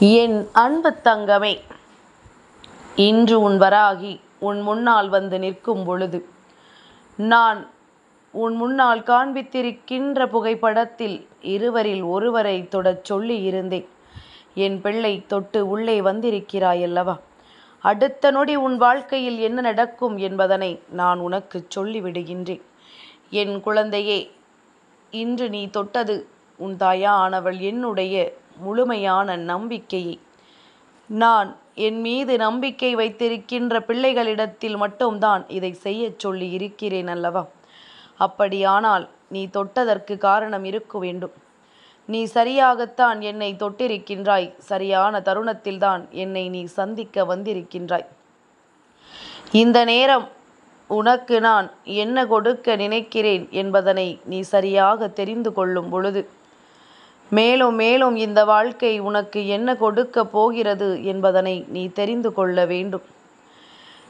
என் அன்பு தங்கமே இன்று உன் வராகி உன் முன்னால் வந்து நிற்கும் பொழுது நான் உன் முன்னால் காண்பித்திருக்கின்ற புகைப்படத்தில் இருவரில் ஒருவரை தொடச் சொல்லி இருந்தேன். என் பிள்ளை தொட்டு உள்ளே வந்திருக்கிறாய் அல்லவா அடுத்த நொடி உன் வாழ்க்கையில் என்ன நடக்கும் என்பதனை நான் உனக்கு சொல்லிவிடுகின்றேன் என் குழந்தையே இன்று நீ தொட்டது உன் தாயானவள் என்னுடைய முழுமையான நம்பிக்கையை நான் என் மீது நம்பிக்கை வைத்திருக்கின்ற பிள்ளைகளிடத்தில் மட்டும்தான் இதை செய்யச் சொல்லி இருக்கிறேன் அல்லவா? அப்படியானால் நீ தொட்டதற்கு காரணம் இருக்க வேண்டும். நீ சரியாகத்தான் என்னை தொட்டிருக்கின்றாய். சரியான தருணத்தில்தான் என்னை நீ சந்திக்க வந்திருக்கின்றாய். இந்த நேரம் உனக்கு நான் என்ன கொடுக்க நினைக்கிறேன் என்பதனை நீ சரியாக தெரிந்து கொள்ளும் பொழுது மேலும் மேலும் இந்த வாழ்க்கை உனக்கு என்ன கொடுக்க போகிறது என்பதனை நீ தெரிந்து கொள்ள வேண்டும்.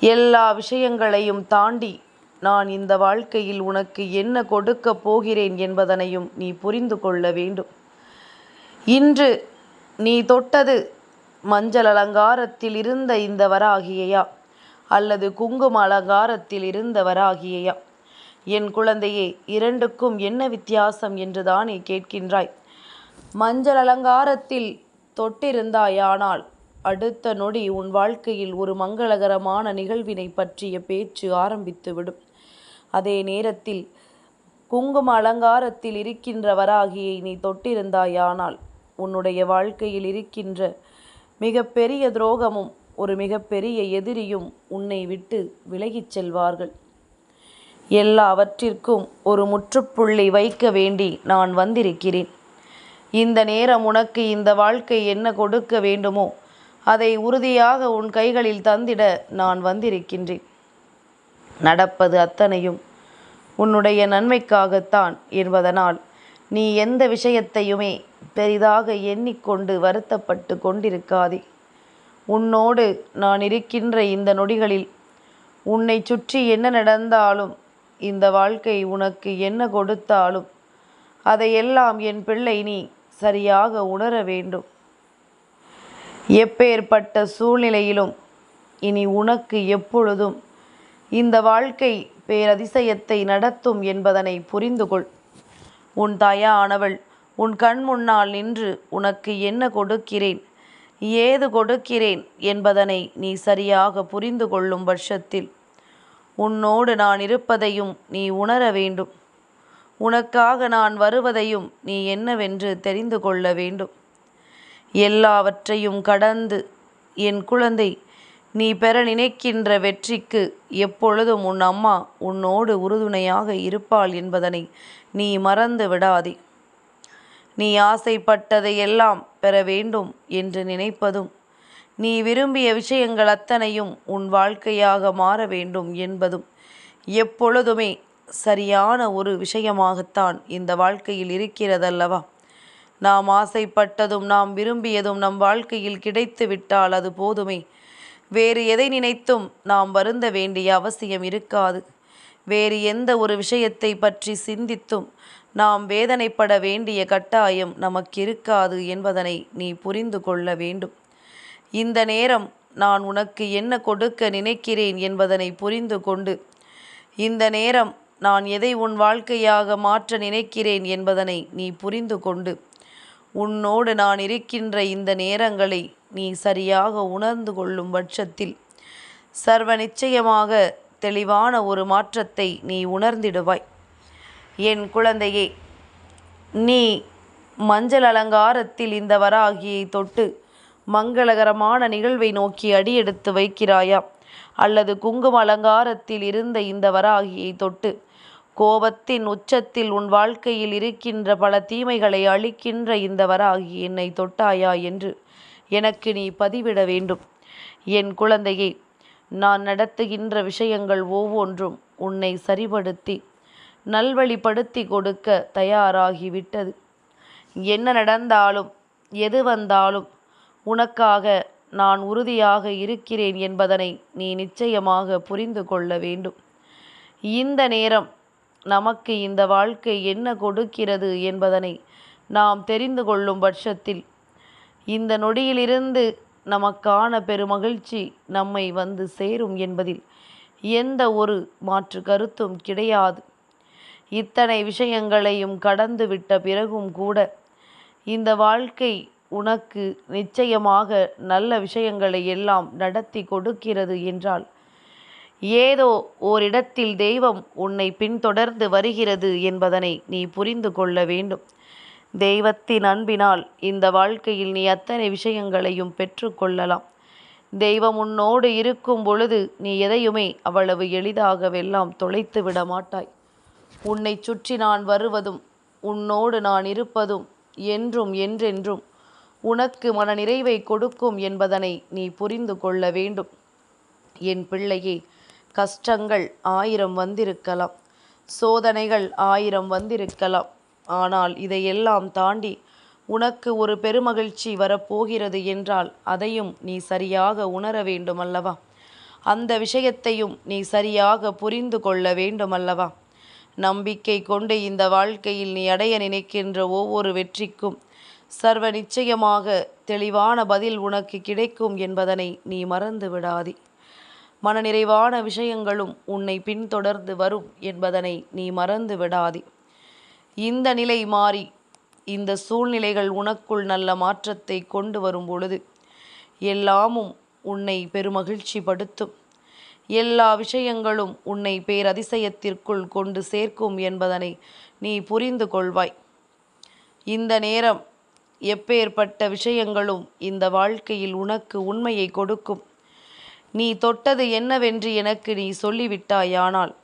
எல்லா விஷயங்களையும் தாண்டி நான் இந்த வாழ்க்கையில் உனக்கு என்ன கொடுக்க போகிறேன் என்பதனையும் நீ புரிந்து கொள்ள வேண்டும். இன்று நீ தொட்டது மஞ்சள் அலங்காரத்தில் இருந்த இந்த வராகியையா? அல்லது குங்கும அலங்காரத்தில் இருந்த வராகியையா? என் குழந்தையே இரண்டுக்கும் என்ன வித்தியாசம் என்று தானே கேட்கின்றாய். மஞ்சள் அலங்காரத்தில் தொட்டிருந்தாயானால் அடுத்த நொடி உன் வாழ்க்கையில் ஒரு மங்களகரமான நிகழ்வினை பற்றிய பேச்சு ஆரம்பித்துவிடும். அதே நேரத்தில் குங்கும அலங்காரத்தில் இருக்கின்ற வராகியை நீ தொட்டிருந்தாயானால் உன்னுடைய வாழ்க்கையில் இருக்கின்ற மிகப்பெரிய துரோகமும் ஒரு மிகப்பெரிய எதிரியும் உன்னை விட்டு விலகிச் செல்வார்கள். எல்லாவற்றிற்கும் ஒரு முற்றுப்புள்ளி வைக்க வேண்டி நான் வந்திருக்கிறேன். இந்த நேரம் உனக்கு இந்த வாழ்க்கை என்ன கொடுக்க வேண்டுமோ அதை உறுதியாக உன் கைகளில் தந்திட நான் வந்திருக்கின்றேன். நடப்பது அத்தனையும் உன்னுடைய நன்மைக்காகத்தான் என்பதனால் நீ எந்த விஷயத்தையுமே பெரிதாக எண்ணிக்கொண்டு வருத்தப்பட்டு கொண்டிருக்காதே. உன்னோடு நான் இருக்கின்ற இந்த நொடிகளில் உன்னை சுற்றி என்ன நடந்தாலும் இந்த வாழ்க்கை உனக்கு என்ன கொடுத்தாலும் அதையெல்லாம் என் பிள்ளை நீ சரியாக உணர வேண்டும். எப்பேற்பட்ட சூழ்நிலையிலும் இனி உனக்கு எப்பொழுதும் இந்த வாழ்க்கை பேரதிசயத்தை நடத்தும் என்பதனை புரிந்து கொள் உன் தாயானவள் உன் கண் முன்னால் நின்று உனக்கு என்ன கொடுக்கிறேன் ஏது கொடுக்கிறேன் என்பதனை நீ சரியாக புரிந்து கொள்ளும் பட்சத்தில் உன்னோடு நான் இருப்பதையும் நீ உணர வேண்டும். உனக்காக நான் வருவதையும் நீ என்னவென்று தெரிந்து கொள்ள வேண்டும். எல்லாவற்றையும் கடந்து என் குழந்தை நீ பெற நினைக்கின்ற வெற்றிக்கு எப்பொழுதும் உன் அம்மா உன்னோடு உறுதுணையாக இருப்பாள் என்பதனை நீ மறந்து விடாதே. நீ ஆசைப்பட்டதை எல்லாம் பெற வேண்டும் என்று நினைப்பதும் நீ விரும்பிய விஷயங்கள் அத்தனையும் உன் வாழ்க்கையாக மாற வேண்டும் என்பதும் எப்பொழுதுமே சரியான ஒரு விஷயமாகத்தான் இந்த வாழ்க்கையில் இருக்கிறதல்லவா? நாம் ஆசைப்பட்டதும் நாம் விரும்பியதும் நம் வாழ்க்கையில் கிடைத்து விட்டால் அது போதுமே. வேறு எதை நினைத்தும் நாம் வருந்த வேண்டிய அவசியம் இருக்காது. வேறு எந்த ஒரு விஷயத்தை பற்றி சிந்தித்தும் நாம் வேதனைப்பட வேண்டிய கட்டாயம் நமக்கு இருக்காது என்பதனை நீ புரிந்து கொள்ள வேண்டும். இந்த நேரம் நான் உனக்கு என்ன கொடுக்க நினைக்கிறேன் என்பதனை புரிந்து கொண்டு இந்த நேரம் நான் எதை உன் வாழ்க்கையாக மாற்ற நினைக்கிறேன் என்பதனை நீ புரிந்து கொண்டு உன்னோடு நான் இருக்கின்ற இந்த நேரங்களை நீ சரியாக உணர்ந்து கொள்ளும் பட்சத்தில் சர்வ நிச்சயமாக தெளிவான ஒரு மாற்றத்தை நீ உணர்ந்திடுவாய். என் குழந்தையே நீ மஞ்சள் அலங்காரத்தில் இந்த வராகியை தொட்டு மங்களகரமான நிகழ்வை நோக்கி அடியெடுத்து வைக்கிறாயா? அல்லது குங்கும அலங்காரத்தில் இருந்த இந்த வராகியை தொட்டு கோபத்தின் உச்சத்தில் உன் வாழ்க்கையில் இருக்கின்ற பல தீமைகளை அழிக்கின்ற இந்த வராகி என்னை தொட்டாயா என்று எனக்கு நீ பதிவிட வேண்டும். என் குழந்தையே நான் நடத்துகின்ற விஷயங்கள் ஒவ்வொன்றும் உன்னை சரிபடுத்தி நல்வழிப்படுத்தி கொடுக்க தயாராகிவிட்டது என்ன நடந்தாலும் எது வந்தாலும் உனக்காக நான் உறுதியாக இருக்கிறேன் என்பதனை நீ நிச்சயமாக புரிந்து கொள்ள வேண்டும். இந்த நேரம் நமக்கு இந்த வாழ்க்கை என்ன கொடுக்கிறது என்பதனை நாம் தெரிந்து கொள்ளும் பட்சத்தில் இந்த நொடியிலிருந்து நமக்கான பெருமகிழ்ச்சி நம்மை வந்து சேரும் என்பதில் எந்த ஒரு மாற்று கருத்தும் கிடையாது. இத்தனை விஷயங்களையும் கடந்து விட்ட பிறகும் கூட இந்த வாழ்க்கை உனக்கு நிச்சயமாக நல்ல விஷயங்களை எல்லாம் நடத்தி கொடுக்கிறது என்றால் ஏதோ ஓரிடத்தில் தெய்வம் உன்னை பின்தொடர்ந்து வருகிறது என்பதனை நீ புரிந்து கொள்ள வேண்டும். தெய்வத்தின் அன்பினால் இந்த வாழ்க்கையில் நீ அத்தனை விஷயங்களையும் பெற்றுக்கொள்ளலாம் தெய்வம் உன்னோடு இருக்கும் பொழுது நீ எதையுமே அவ்வளவு எளிதாகவெல்லாம் தொலைத்து விட மாட்டாய். உன்னை சுற்றி நான் வருவதும் உன்னோடு நான் இருப்பதும் என்றும் என்றென்றும் உனக்கு மன நிறைவை கொடுக்கும் என்பதனை நீ புரிந்து கொள்ள வேண்டும். என் பிள்ளையே கஷ்டங்கள் ஆயிரம் வந்திருக்கலாம். சோதனைகள் ஆயிரம் வந்திருக்கலாம். ஆனால் இதையெல்லாம் தாண்டி உனக்கு ஒரு பெருமகிழ்ச்சி வரப்போகிறது என்றால் அதையும் நீ சரியாக உணர வேண்டுமல்லவா? அந்த விஷயத்தையும் நீ சரியாக புரிந்து கொள்ள வேண்டுமல்லவா? நம்பிக்கை கொண்டு இந்த வாழ்க்கையில் நீ அடைய நினைக்கின்ற ஒவ்வொரு வெற்றிக்கும் சர்வ நிச்சயமாக தெளிவான பதில் உனக்கு கிடைக்கும் என்பதனை நீ மறந்து விடாதே மனநிறைவான விஷயங்களும் உன்னை பின்தொடர்ந்து வரும் என்பதனை நீ மறந்து விடாதே. இந்த நிலை மாறி இந்த சூழ்நிலைகள் உனக்குள் நல்ல மாற்றத்தை கொண்டு வரும் பொழுது எல்லாமும் உன்னை பெருமகிழ்ச்சி படுத்தும். எல்லா விஷயங்களும் உன்னை பேரதிசயத்திற்குள் கொண்டு சேர்க்கும் என்பதனை நீ புரிந்து கொள்வாய். இந்த நேரம் எப்பேற்பட்ட விஷயங்களும் இந்த வாழ்க்கையில் உனக்கு உண்மையை கொடுக்கும். நீ தொட்டது என்னவென்று எனக்கு நீ சொல்லிவிட்டாயானால்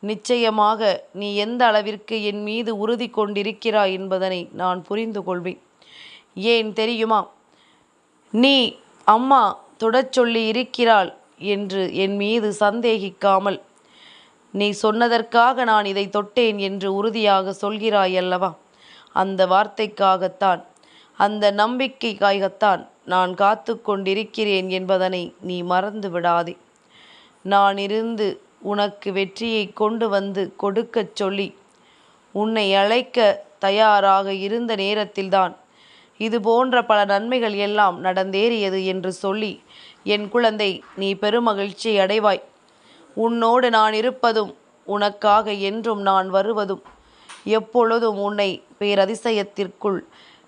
நிச்சயமாக நீ எந்த அளவிற்கு என் மீது உறுதி கொண்டிருக்கிறாய் என்பதனை நான் புரிந்து கொள்வேன். ஏன் தெரியுமா? நீ அம்மா தொடச் சொல்லி இருக்கிறாள் என்று என் மீது சந்தேகிக்காமல் நீ சொன்னதற்காக நான் இதை தொட்டேன் என்று உறுதியாக சொல்கிறாய் அல்லவா? அந்த வார்த்தைக்காகத்தான் அந்த நம்பிக்கைக்காகத்தான் நான் காத்து கொண்டிருக்கிறேன் என்பதனை நீ மறந்து விடாதே. நான் இருந்து உனக்கு வெற்றியை கொண்டு வந்து கொடுக்கச் சொல்லி உன்னை அழைக்க தயாராக இருந்த நேரத்தில்தான் இது போன்ற பல நன்மைகள் எல்லாம் நடந்தேறியது என்று சொல்லி என் குழந்தை நீ பெருமகிழ்ச்சி அடைவாய். உன்னோடு நான் இருப்பதும் உனக்காக என்றும் நான் வருவதும் எப்பொழுதும் உன்னை பேரதிசயத்திற்குள்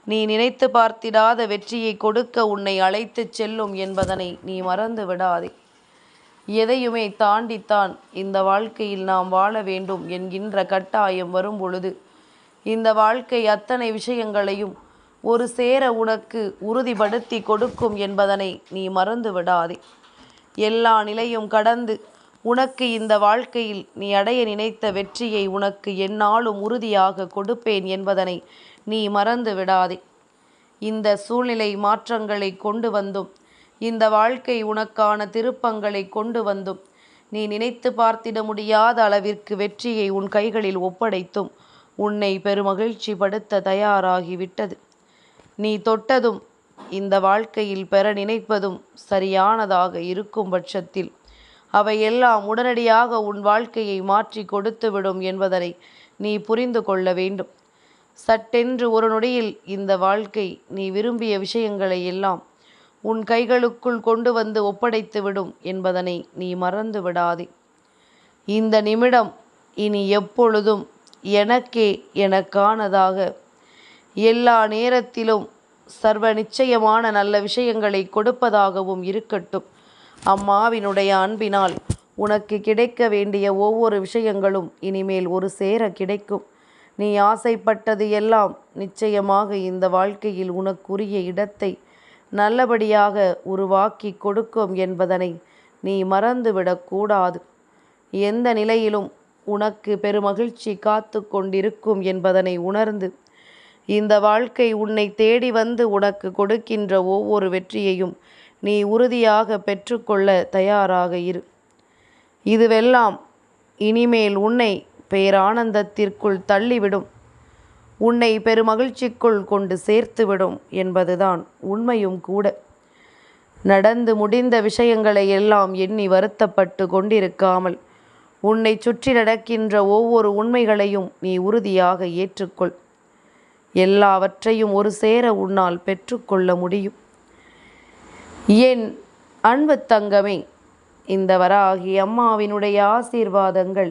நீ நினைத்து பார்த்திடாத வெற்றியை கொடுக்க உன்னை அழைத்துச் செல்லும் என்பதனை நீ மறந்து விடாதே. எதையுமே தாண்டித்தான் இந்த வாழ்க்கையில் நாம் வாழ வேண்டும் என்கின்ற கட்டாயம் வரும் பொழுது இந்த வாழ்க்கை அத்தனை விஷயங்களையும் ஒரு சேர உனக்கு உறுதிப்படுத்தி கொடுக்கும் என்பதனை நீ மறந்து விடாதே. எல்லா நிலையும் கடந்து உனக்கு இந்த வாழ்க்கையில் நீ அடைய நினைத்த வெற்றியை உனக்கு என்னாலும் உறுதியாக கொடுப்பேன் என்பதனை நீ மறந்து விடாதே. இந்த சூழ்நிலை மாற்றங்களை கொண்டு வந்தும் இந்த வாழ்க்கை உனக்கான திருப்பங்களை கொண்டு வந்தும் நீ நினைத்து பார்த்திட முடியாத அளவிற்கு வெற்றியை உன் கைகளில் ஒப்படைத்தும் உன்னை பெருமகிழ்ச்சி படுத்த தயாராகிவிட்டது. நீ தொட்டதும் இந்த வாழ்க்கையில் பெற நினைப்பதும் சரியானதாக இருக்கும் பட்சத்தில் அவையெல்லாம் உடனடியாக உன் வாழ்க்கையை மாற்றி கொடுத்துவிடும் என்பதனை நீ புரிந்து கொள்ள வேண்டும். சட்டென்று ஒரு நொடியில் இந்த வாழ்க்கை நீ விரும்பிய விஷயங்களை எல்லாம் உன் கைகளுக்குள் கொண்டு வந்து ஒப்படைத்து விடும் என்பதனை நீ மறந்து விடாதே. இந்த நிமிடம் இனி எப்பொழுதும் எனக்கே எனக்கானதாக எல்லா நேரத்திலும் சர்வ நிச்சயமான நல்ல விஷயங்களை கொடுப்பதாகவும் இருக்கட்டும். அம்மாவினுடைய அன்பினால் உனக்கு கிடைக்க வேண்டிய ஒவ்வொரு விஷயங்களும் இனிமேல் ஒரு சேர கிடைக்கும். நீ ஆசைப்பட்டது எல்லாம் நிச்சயமாக இந்த வாழ்க்கையில் உனக்குரிய இடத்தை நல்லபடியாக உருவாக்கி கொடுக்கும் என்பதனை நீ மறந்துவிடக்கூடாது எந்த நிலையிலும் உனக்கு பெருமகிழ்ச்சி காத்து கொண்டிருக்கும் என்பதனை உணர்ந்து இந்த வாழ்க்கை உன்னை தேடி வந்து உனக்கு கொடுக்கின்ற ஒவ்வொரு வெற்றியையும் நீ உறுதியாக பெற்றுக்கொள்ள தயாராக இரு. இதுவெல்லாம் இனிமேல் உன்னை பேரானந்தத்திற்குள் தள்ளிவிடும். உன்னை பெருமகிழ்ச்சிக்குள் கொண்டு சேர்த்துவிடும் என்பதுதான் உண்மையும் கூட. நடந்து முடிந்த விஷயங்களை எல்லாம் எண்ணி வருத்தப்பட்டு கொண்டிருக்காமல் உன்னை சுற்றி நடக்கின்ற ஒவ்வொரு உண்மைகளையும் நீ உறுதியாக ஏற்றுக்கொள். எல்லாவற்றையும் ஒரு சேர உன்னால் பெற்றுக்கொள்ள முடியும். என் அன்பு தங்கமே இந்த வராகி அம்மாவினுடைய ஆசீர்வாதங்கள்